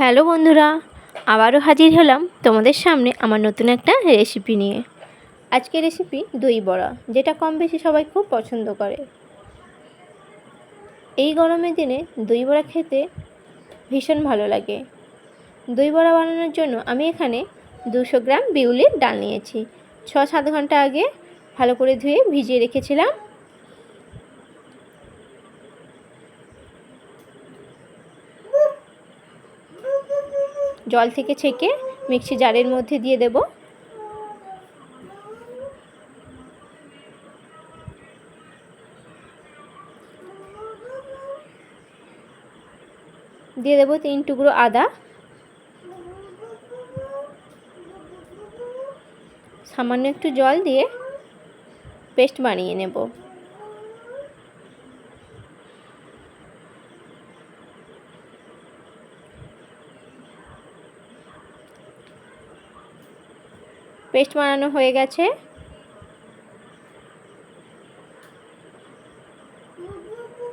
Hello বন্ধুরা, আবারও হাজির হলাম তোমাদের সামনে আমার নতুন একটা রেসিপি নিয়ে। আজকের রেসিপি দই বড়া, যেটা কম বেশি সবাই খুব পছন্দ করে। এই গরমের দিনে দই বড়া খেতে ভীষণ ভালো লাগে। দই বড়া বানানোর জন্য আমি এখানে দুশো গ্রাম বিউলির ডাল নিয়েছি। ছ সাত ঘণ্টা আগে ভালো করে ধুয়ে ভিজিয়ে রেখেছিলাম। জল থেকে ছেঁকে মিক্সি জারের মধ্যে দিয়ে দেব। দিয়ে দেবো তিন টুকরো আদা। সামান্য একটু জল দিয়ে পেস্ট বানিয়ে নেব। পেস্ট বানানো হয়ে গেছে।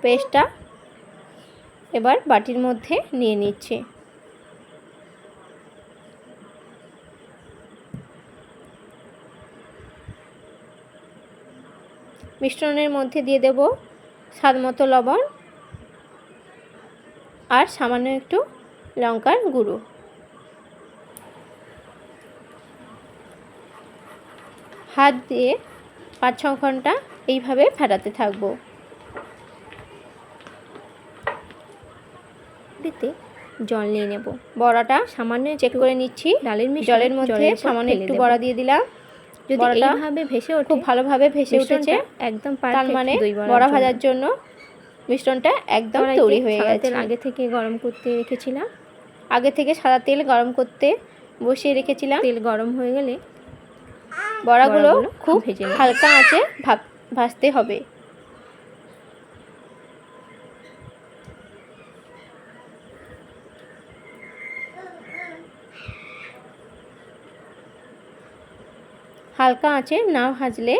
পেস্টটা এবার বাটির মধ্যে নিয়ে নিচ্ছি। মিশ্রণের মধ্যে দিয়ে দেব স্বাদ মতো লবণ আর সামান্য একটু লঙ্কার গুঁড়ো। হাত দিয়ে পাঁচ ছ ঘণ্টা এইভাবে ফেটাতে থাকব। দিতে জল নিয়ে নেব। বড়াটা সামান্য চেক করে নিচ্ছি। ডালের জলের মধ্যে সামান্য একটু বড়া দিয়ে দিলাম। যদি এইভাবে ভেসে ওঠে খুব ভালোভাবে ভেসে উঠেছে একদম তার মানে বড়া ভাজার জন্য মিশ্রণটা একদম তৈরি হয়ে গেছে। আগে থেকে গরম করতে রেখেছিলাম। আগে থেকে সাদা তেল গরম করতে বসিয়ে রেখেছিলাম। তেল গরম হয়ে গেলে বড়াগুলো খুব হালকা আঁচে ভাপ ভাজতে হবে। হালকা আঁচে না ভাজলে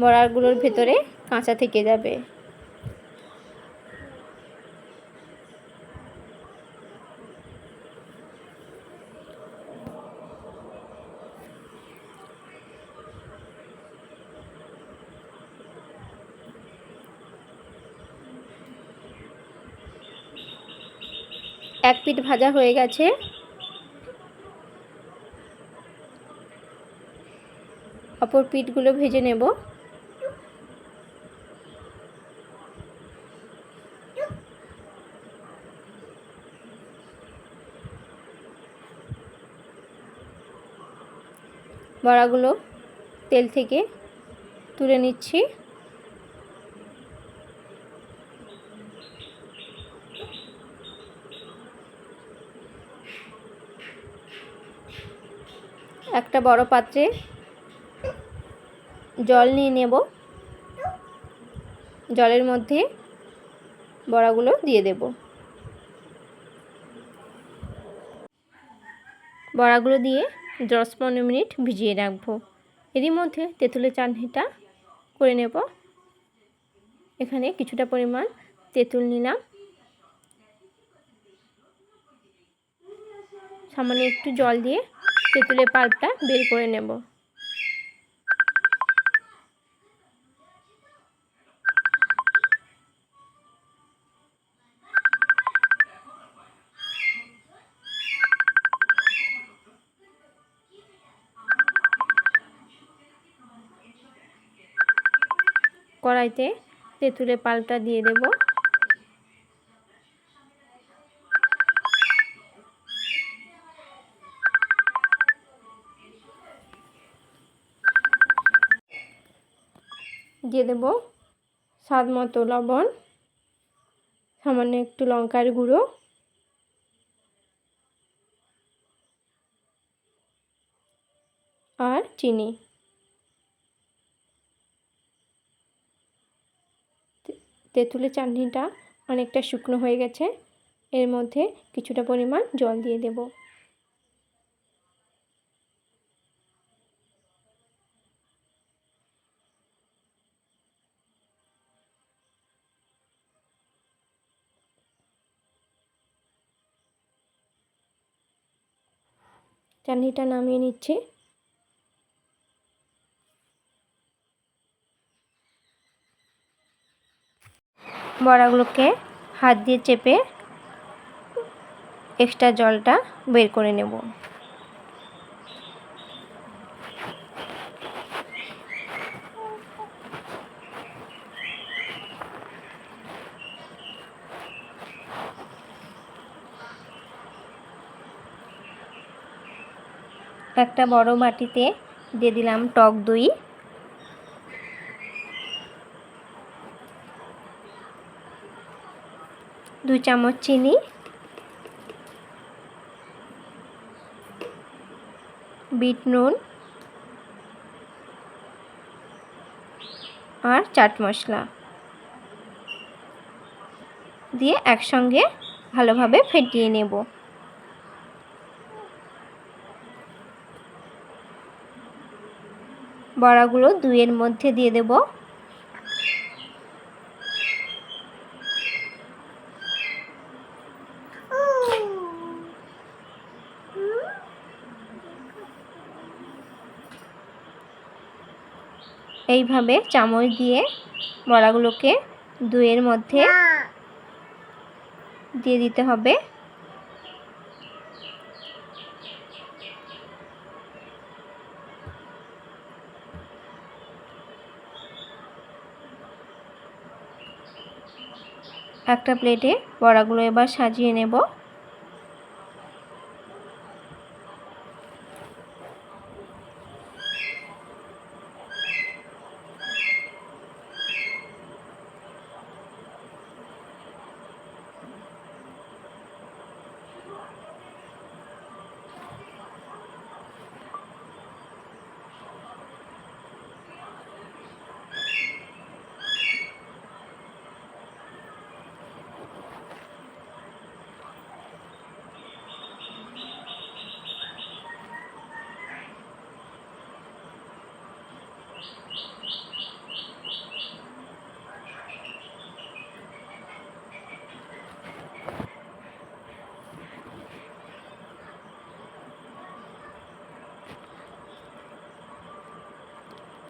বড়াগুলোর ভেতরে কাঁচা থেকে যাবে। এক পিঠ ভাজা হয়ে গেছে। অপর পিঠগুলো ভেজে নেব। বড়াগুলো তেল থেকে তুলে নিচ্ছি। একটা বড় পাত্রে জল নিয়ে নেব। জলের মধ্যে বড়াগুলো দিয়ে দেব। বড়াগুলো দিয়ে দশ পনেরো মিনিট ভিজিয়ে রাখব। এরই মধ্যে তেঁতুলের চাটনিটা করে নেব। এখানে কিছুটা পরিমাণ তেঁতুল নিলাম। সামান্য একটু জল দিয়ে তেঁতুলের পাল্পটা বের করে নেব। কড়াইতে তেঁতুলের পাল্পটা দিয়ে দেব। দিয়ে দেব স্বাদ মতো লবণ, সামান্য একটু লঙ্কার গুঁড়ো। আর চিনি। তেঁতুলের চাটনিটা অনেকটা শুকনো হয়ে গেছে, এর মধ্যে কিছুটা পরিমাণ জল দিয়ে দেব। চাটনিটা নামিয়ে নিচ্ছি। বড়াগুলোকে হাত দিয়ে চেপে এক্সট্রা জলটা বের করে নেব। একটা বড় বাটিতে দিয়ে দিলাম টক দই। দু চামচ চিনি। বিট নুন। আর চাট মশলা। দিয়ে একসঙ্গে ভালোভাবে ফেটিয়ে নেব। বড়াগুলো দুইয়ের মধ্যে দিয়ে দেব। এইভাবে চামচ দিয়ে বড়াগুলোকে দুইয়ের মধ্যে দিয়ে দিতে হবে। একটা প্লেটে বড়াগুলো এবার সাজিয়ে নেব।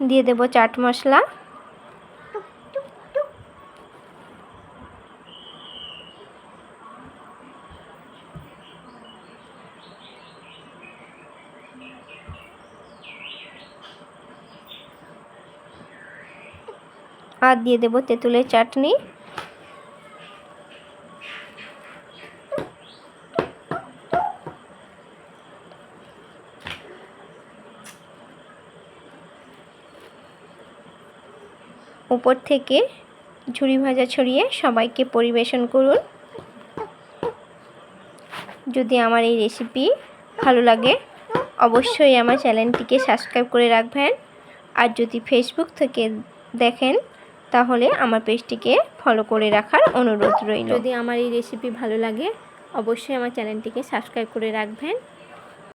দিয়ে দেব চাট মশলা। আর দিয়ে দেব তেঁতুলের চাটনি। উপর থেকে ঝুরি ভাজা ছড়িয়ে সবাইকে পরিবেশন করুন। যদি আমার এই রেসিপি ভালো লাগে, অবশ্যই আমার চ্যানেলটিকে সাবস্ক্রাইব করে রাখবেন। আর যদি ফেসবুক থেকে দেখেন, তাহলে আমার পেজটিকে ফলো করে রাখার অনুরোধ রইল। যদি আমার এই রেসিপি ভালো লাগে, অবশ্যই আমার চ্যানেলটিকে সাবস্ক্রাইব করে রাখবেন।